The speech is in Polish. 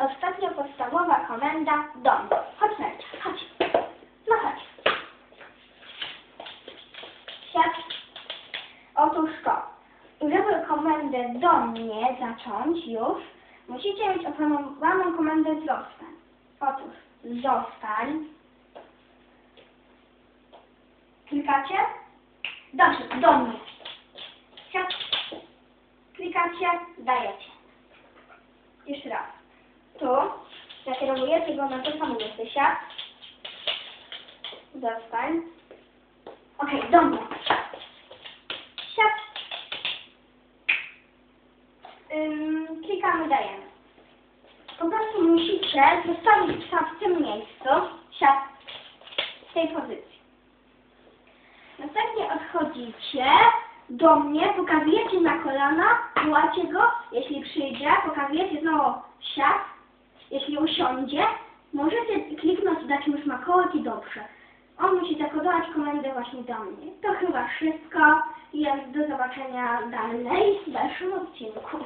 Ostatnia podstawowa komenda dom. Chodź Nercia, chodź. No chodź. Siad. Otóż to, żeby komendę do mnie zacząć już, musicie mieć opanowaną komendę zostań. Otóż zostań. Klikacie? Dobrze, do mnie. Siad. Klikacie, dajecie. Jeszcze raz. Tu nakierowujecie go na to samo. Siad. Zostań. Okej, do mnie. Siad. Ym, klikamy, dajemy. Po prostu musicie zostawić psa w tym miejscu. Siad. W tej pozycji. Następnie odchodzicie do mnie, pokazujecie na kolana, wołacie go, jeśli przyjdzie, pokazujecie znowu jeśli usiądzie, możecie kliknąć dać mu smakołek i dobrze. On musi zakodować komendę właśnie do mnie. To chyba wszystko i do zobaczenia dalej w dalszym odcinku.